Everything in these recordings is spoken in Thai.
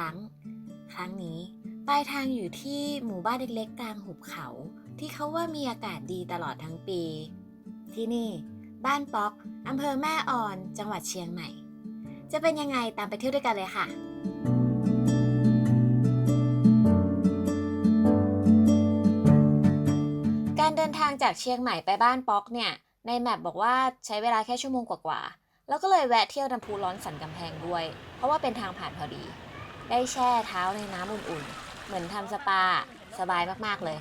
รั้ง ครั้งนี้ ปลายทางอยู่ที่หมู่บ้านเล็กๆกลางหุบเขา ที่เขาว่ามีอากาศดีตลอดทั้งปี ที่นี่ บ้านป๊อกอำเภอแม่ออน จังหวัดเชียงใหม่ จะเป็นยังไงตามไปเที่ยวด้วยกันเลยค่ะการเดินทางจากเชียงใหม่ไปบ้านป๊อกเนี่ย ในแมปบอกว่าใช้เวลาแค่ชั่วโมงกว่าๆ แล้วก็เลยแวะเที่ยวน้ำพุร้อนสันกำแพงด้วย เพราะว่าเป็นทางผ่านพอดี ได้แช่เท้าในน้ำอุ่นๆ เหมือนทำสปาสบายมากๆเลย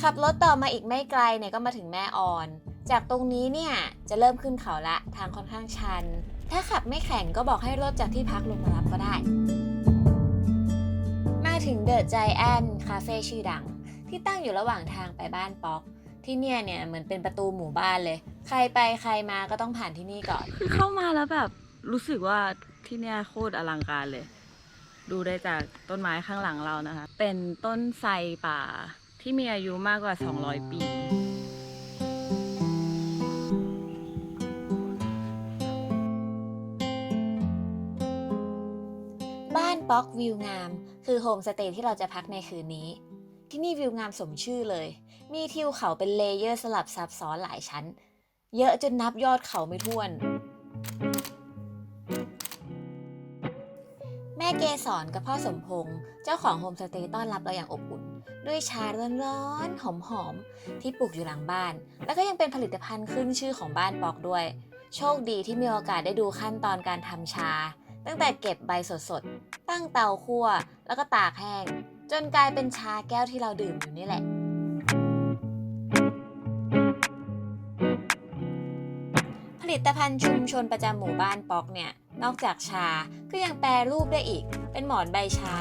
ขับรถต่อมาอีกไม่ไกลเนี่ยก็มาถึงแม่ออน จากตรงนี้เนี่ยจะเริ่มขึ้นเขาละทางค่อนข้างชัน ถ้าขับไม่แข็งก็บอกให้รถจากที่พักลงมารับก็ได้ มาถึงเดอะใจแอนคาเฟ่ชื่อดัง ที่ตั้งอยู่ระหว่างทางไปบ้านป๊อก ที่เนี่ยเนี่ยเหมือนเป็นประตูหมู่บ้านเลย ใครไปใครมาก็ต้องผ่านที่นี่ก่อน คือเข้ามาแล้วแบบรู้สึกว่าที่เนี่ยโคตรอลังการเลย ดูได้จากต้นไม้ข้างหลังเรานะคะ เป็นต้นไทรป่าที่มีอายุมากกว่า 200 ปี บ้านป๊อกวิวงาม คือโฮมสเตย์ที่เราจะพักในคืนนี้ ที่นี่วิวงามสมชื่อเลย มีทิวเขาเป็นเลเยอร์สลับซับซ้อนหลายชั้น เยอะจนนับยอดเขาไม่ถ้วน แม่เกสรกับพ่อสมพงษ์เจ้าของโฮมสเตย์ต้อนรับเราอย่างอบอุ่น ด้วยชาร้อนๆหอมๆที่ปลูกอยู่หลังบ้าน แล้วก็ยังเป็นผลิตภัณฑ์ขึ้นชื่อของบ้านปอกด้วย โชคดีที่มีโอกาสได้ดูขั้นตอนการทำชา ตั้งแต่เก็บใบสดๆ ตั้งเตาคั่ว แล้วก็ตากแห้ง จนกลายเป็นชาแก้วที่เราดื่มอยู่นี่แหละ ลิตภัณฑ์ชุมชนประจำหมู่บ้านป๊อกเนี่ย นอกจากชาก็ยังแปรรูปได้อีก เป็นหมอนใบชา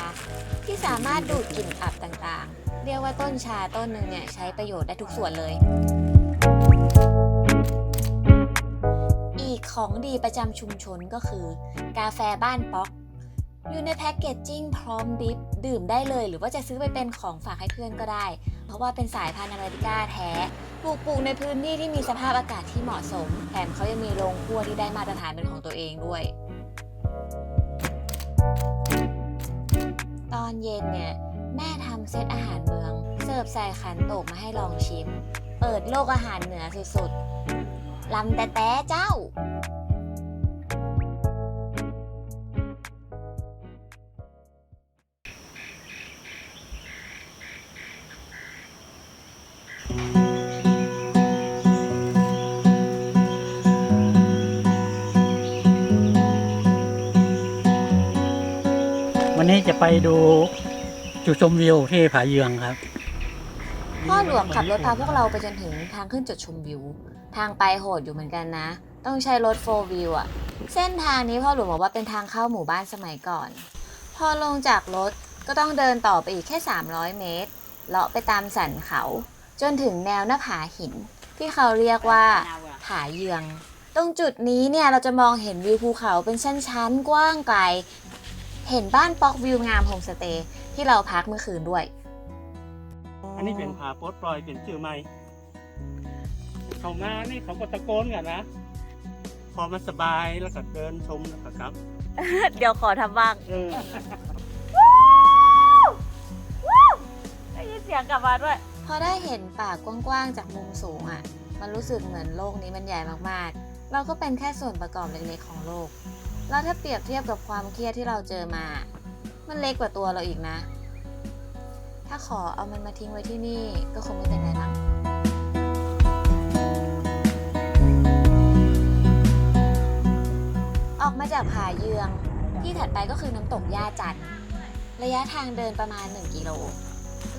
ที่สามารถดูดกลิ่นอับต่างๆ เรียกว่าต้นชาต้นหนึ่งเนี่ยใช้ประโยชน์ได้ทุกส่วนเลย อีกของดีประจำชุมชนก็คือ กาแฟบ้านป๊อก อยู่ในแพ็กเกจจิ้งพร้อมดิฟดื่มได้เลย หรือว่าจะซื้อไปเป็นของฝากให้เพื่อนก็ได้ เพราะว่าเป็นสายพันธุ์อเมริกาแท้ปลูกปลูกในพื้นที่ที่มีสภาพอากาศที่เหมาะสม แถมเขายังมีโรงครัวที่ได้มาตรฐานเป็นของตัวเองด้วย ตอนเย็นเนี่ยแม่ทำเซตอาหารเมือง เสิร์ฟใส่ขันโตกมาให้ลองชิม เปิดโลกอาหารเหนือสุดๆลำแต่แต่เจ้า วันนี้จะไปดูจุดชมวิวที่ผาเยืองครับ พ่อหลวงขับรถพาพวกเราไปจนถึงทางขึ้นจุดชมวิว ทางไปโหดอยู่เหมือนกันนะ ต้องใช้รถโฟวิวอะเส้นทางนี้พ่อหลวงบอกว่าเป็นทางเข้าหมู่บ้านสมัยก่อน พอลงจากรถก็ต้องเดินต่อไปอีกแค่ 300 เมตร เลาะไปตามสันเขา จนถึงแนวหน้าผาหิน ที่เขาเรียกว่าผาเยือง ตรงจุดนี้เนี่ยเราจะมองเห็นวิวภูเขาเป็นชั้นๆ กว้างไกล เห็นบ้านป๊อกวิวงามโฮมสเตย์ที่เราพักเมื่อคืนด้วย อันนี้เป็นผาโปลดปล่อยเป็นชื่อใหม่ เขามานี่เขาก็ตะโกนกันนะ พอมันสบายแล้วก็เดินชมแล้วก็กลับ เดี๋ยวขอทำบ้างเออได้ยินเสียงกลับมาด้วย พอได้เห็นป่ากว้างๆจากมุมสูงอะ่ะ มันรู้สึกเหมือนโลกนี้มันใหญ่มากๆ เราก็เป็นแค่ส่วนประกอบเล็กๆของโลก แล้วถ้าเปรียบเทียบกับความเครียดที่เราเจอมา มันเล็กกว่าตัวเราอีกนะ ถ้าขอเอามันมาทิ้งไว้ที่นี่ก็คงไม่เป็นไรมั้งออกมาจากผาเยืองที่ถัดไปก็คือน้ำตกย่าจันระยะทางเดินประมาณ 1 กิโล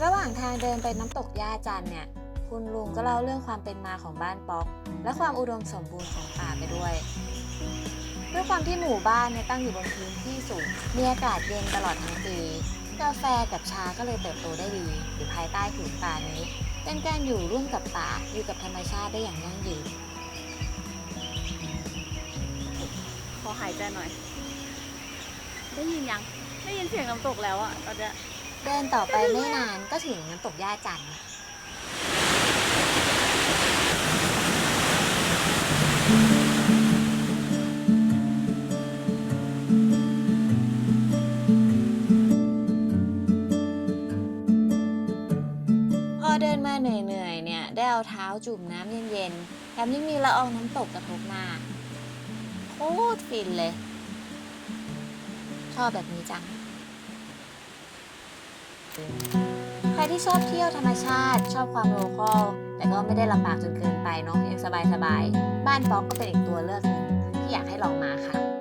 ระหว่างทางเดินไปน้ำตกย่าจันเนี่ย คุณลุงก็เล่าเรื่องความเป็นมาของบ้านป๊อก และความอุดมสมบูรณ์ของป่าไปด้วย ด้วยความที่หมู่บ้านเนี่ยตั้งอยู่บนพื้นที่สูง มีอากาศเย็นตลอดทั้งปี กาแฟกับชาก็เลยเติบโตได้ดี อยู่ภายใต้ผืนป่านี้ เป็นการอยู่ร่วมกับป่า อยู่กับธรรมชาติได้อย่างยั่งยืน ขอหายใจหน่อย ได้ยินยัง ได้ยินเสียงน้ำตกแล้วอะตอนเนี้ย เดินต่อไปไม่นานก็ถึงน้ำตกย่าจันทร์ มาเหนื่อยๆเนี่ย ได้เอาเท้าจุ่มน้ำเย็นๆแถมยังมีละอองน้ำตกกระทบหน้าโคตรฟินเลย ชอบแบบนี้จัง ใครที่ชอบเที่ยวธรรมชาติ ชอบความโลคอลแต่ก็ไม่ได้ลำบากจนเกินไปเนาะยังสบายๆ บ้านป๊อกก็เป็นอีกตัวเลือกหนึ่งที่อยากให้ลองมาค่ะ